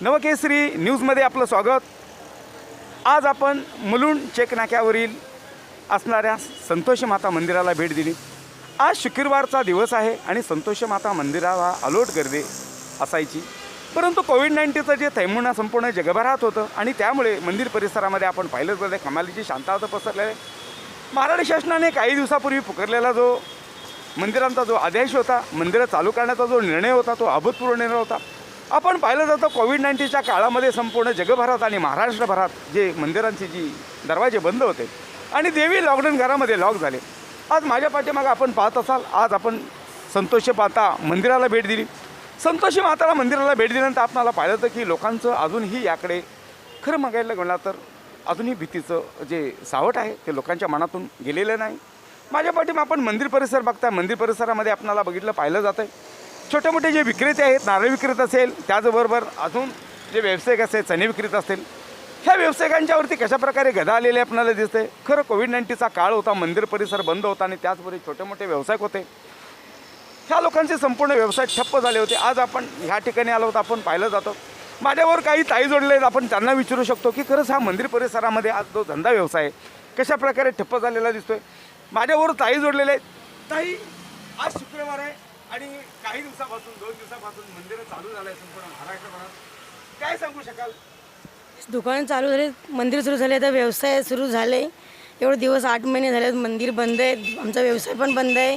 नवकेसरी न्यूजमध्ये आपलं स्वागत. आज आपण मुलुंड चेकनाक्यावरील असणाऱ्या संतोष माता मंदिराला भेट दिली. आज शुक्रवारचा दिवस आहे आणि संतोष माता मंदिराला अलोट गर्दी असायची. परंतु कोविड नाईन्टीनचं जे थैमुना संपूर्ण जगभरात होतं आणि त्यामुळे मंदिर परिसरामध्ये आपण पाहिलं तर कमालीची शांतता पसरलेली. आहे महाराष्ट्र शासनाने काही दिवसापूर्वी पुकारलेला जो मंदिरांचा जो आदेश होता मंदिरं चालू करण्याचा जो निर्णय होता तो अभूतपूर्व निर्णय होता. आपण पाहिलं जातं कोविड नाईन्टीनच्या काळामध्ये संपूर्ण जगभरात आणि महाराष्ट्रभरात जे मंदिरांचे जी दरवाजे बंद होते आणि देवी लॉकडाऊन घरामध्ये लॉक झाले. आज माझ्या पाठीमागं आपण पाहत असाल आज आपण संतोषी माता मंदिराला भेट दिली. संतोषी माताला मंदिराला भेट दिल्यानंतर आपणाला पाहिलं होतं की लोकांचं अजूनही याकडे खरं मागायला गेलं तर अजूनही भीतीचं जे सावट आहे ते लोकांच्या मनातून गेलेलं नाही. माझ्या पाठीमा आपण मंदिर परिसर बघताय. मंदिर परिसरामध्ये आपणाला बघितलं पाहिलं जातं आहे छोटे मोठे जे विक्रेते आहेत नारळ विक्रेत असेल त्याचबरोबर अजून जे व्यावसायिक असेल चणे विक्रेत असतील ह्या व्यावसायिकांच्यावरती कशाप्रकारे गदा आलेले आपल्याला दिसते खरं कोविड नाईन्टीनचा काळ होता मंदिर परिसर बंद होता आणि त्याचबरोबर छोटे मोठे व्यावसायिक होते. ह्या लोकांचे संपूर्ण व्यवसाय ठप्प झाले होते. आज आपण ह्या ठिकाणी आलो होतो आपण पाहिलं जातो. माझ्यावर काही ताई जोडले आहेत आपण त्यांना विचारू शकतो की खरंच हा मंदिर परिसरामध्ये आज जो धंदा व्यवसाय आहे कशा प्रकारे ठप्प झालेला दिसतोय? माझ्यावर ताई जोडलेले आहेत. ताई आज शुक्रवार आहे. आणि काही दिवसापासून दोन दिवसापासून मंदिरं चालू झालं आहे संपूर्ण महाराष्ट्रभरात काय सांगू शकाल? दुकान चालू झाले मंदिर सुरू झाले तर व्यवसाय सुरू झाले. एवढे दिवस आठ महिने झाले मंदिर बंद आहे आमचा व्यवसाय पण बंद आहे.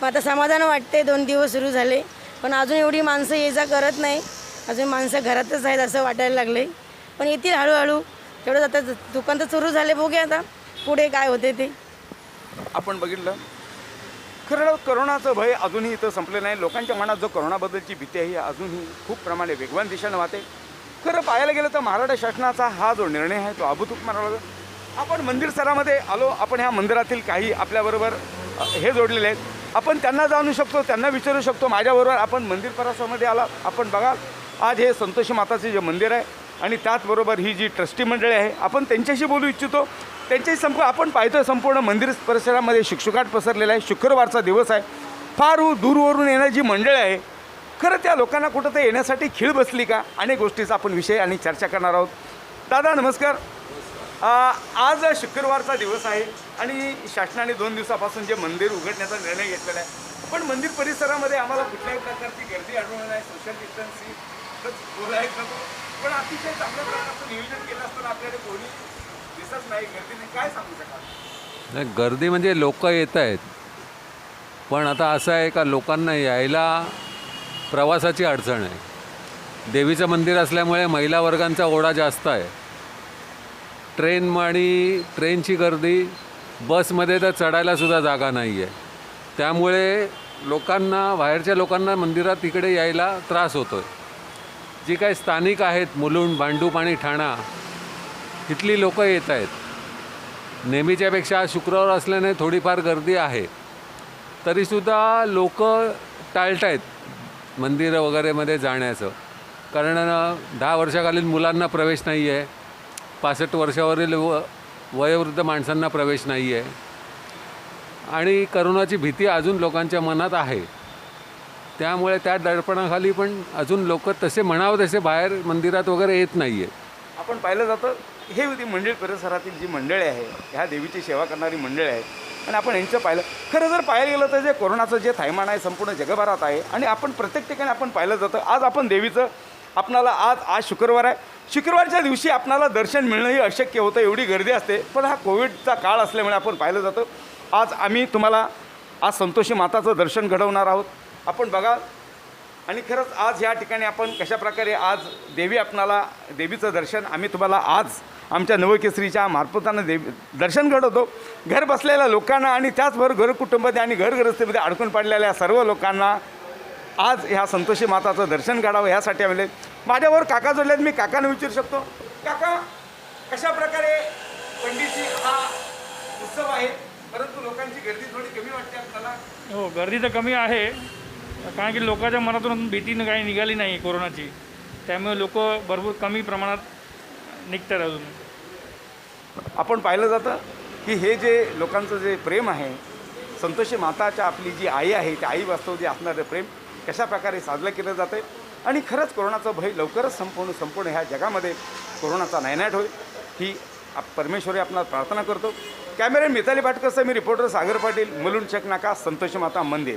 पण आता समाधान वाटते दोन दिवस सुरू झाले. पण अजून एवढी माणसं ये जा करत नाही. अजून माणसं घरातच आहेत असं वाटायला लागले पण येतील हळूहळू. तेवढं आता दुकान तर सुरू झाले बघूया आता पुढे काय होते ते. आपण बघितलं खरं करोनाचं भय अजूनही इथं संपलेलं नाही लोकांच्या मनात जो करोनाबद्दलची भीती आहे अजूनही खूप प्रमाणे वेगवान दिशेनं वाहते. खरं पाहायला गेलं तर महाराष्ट्र शासनाचा हा जो निर्णय आहे तो अभूतूक मानला आपण मंदिर सरामध्ये आलो आपण ह्या मंदिरातील काही आपल्याबरोबर हे जोडलेले आहेत. आपण त्यांना जाणू शकतो त्यांना विचारू शकतो. माझ्याबरोबर आपण मंदिर परिसरामध्ये आला. आपण बघा आज हे संतोषी माताचे जे मंदिर आहे आणि त्याचबरोबर ही जी ट्रस्टी मंडळी आहे आपण त्यांच्याशी बोलू इच्छितो. त्यांच्याही संप आपण पाहतोय संपूर्ण मंदिर परिसरामध्ये शुकशुकाट पसरलेला आहे. शुक्रवारचा दिवस आहे. फार दूरवरून येणारी जी मंडळ आहे खरं त्या लोकांना कुठं ते येण्यासाठी खीळ बसली का? अनेक गोष्टीचा आपण विषय आणि चर्चा करणार आहोत. दादा नमस्कार. आज शुक्रवारचा दिवस आहे आणि शासनाने दोन दिवसापासून जे मंदिर उघडण्याचा निर्णय घेतलेला आहे. पण मंदिर परिसरामध्ये आम्हाला कुठल्याही प्रकारची गर्दी आढळून नाही. सोशल डिस्टन्सिंग बोलायचं. पण अतिशय चांगल्या प्रकारचं नियोजन केलं असताना आपल्याकडे कोणी दिसत नाही गर्दी नाही काय सांगू शकाल नाही गर्दी म्हणजे लोक येत आहेत. पण आता असं आहे का लोकांना यायला प्रवासाची अडचण आहे. देवीचं मंदिर असल्यामुळे महिला वर्गांचा ओढा जास्त आहे. ट्रेन आणि ट्रेनची गर्दी बसमध्ये तर चढायलासुद्धा जागा नाही आहे त्यामुळे लोकांना बाहेरच्या लोकांना मंदिरात इकडे यायला त्रास होतो आहे जी काही स्थानिक आहेत मुलुंड भांडूप आणि ठाणा तिथली लोकं येत आहेत. नेहमीच्यापेक्षा शुक्रवार असल्याने थोडीफार गर्दी आहे. तरीसुद्धा लोक टाळत आहेत मंदिरं वगैरेमध्ये जाण्याचं. कारण दहा वर्षाखालील मुलांना प्रवेश नाही आहे पासष्ट वर्षावरील व वयोवृद्ध माणसांना प्रवेश नाही आहे आणि करोनाची भीती अजून लोकांच्या मनात आहे. त्यामुळे त्या दडपणाखाली पण अजून लोक तसे म्हणावं तसे बाहेर मंदिरात वगैरे येत नाही आहे आपण पाहिलं जातं हे होती मंडळी परिसरातील जी मंडळी आहे ह्या देवीची सेवा करणारी मंडळी आहे आणि आपण यांचं पाहिलं खरं जर पाहायला गेलं तर जे कोरोनाचं जे थैमान आहे संपूर्ण जगभरात आहे आणि आपण प्रत्येक ठिकाणी आपण पाहिलं जातं आज आपण देवीचं आपणाला आज आज शुक्रवार आहे. शुक्रवारच्या दिवशी आपणाला दर्शन मिळणंही अशक्य होतं एवढी गर्दी असते. पण हा कोविडचा काळ असल्यामुळे आपण पाहिलं जातं आज आम्ही तुम्हाला आज संतोषी माताचं दर्शन घडवणार आहोत. आपण बघा आणि खरंच आज या ठिकाणी आपण कशा प्रकारे आज देवी आपणाला देवीचं दर्शन आम्ही तुम्हाला आज आमच्या नवकेसरीच्या मार्फतानं देव दर्शन घडवतो घर बसलेल्या लोकांना आणि त्याचबरोबर घरकुटुंबामध्ये आणि घरग्रस्तीमध्ये अडकून पडलेल्या सर्व लोकांना आज ह्या संतोषी माताचं दर्शन घडावं ह्यासाठी आम्ही माझ्यावर काका जोडलेत मी काकांना विचारू शकतो. काका कशा प्रकारे पंडितजी हा उत्सव आहे? परंतु लोकांची गर्दी थोडी कमी वाटते आपल्याला. हो गर्दी तर कमी आहे. कारण की लोकांच्या मनातून भीती काही निघाली नाही कोरोनाची. त्यामुळे लोक भरपूर कमी प्रमाणात निघतात अजून. आपण पाहिलं जातं की हे जे लोकांचं जे प्रेम आहे संतोषी माताच्या आपली जी आई आहे त्या आई वास्तव जे असणारं प्रेम कशा प्रकारे साजलं केलं जातं आणि खरंच कोरोनाचं भय लवकरच संपूर्ण संपूर्ण ह्या जगामध्ये कोरोनाचा नायनाट होईल ही आप- परमेश्वरी आपणाला प्रार्थना करतो. कॅमेरे मिताली पाटकरचा मी रिपोर्टर सागर पाटील. मुलुंड नाका संतोषी माता मंदिर.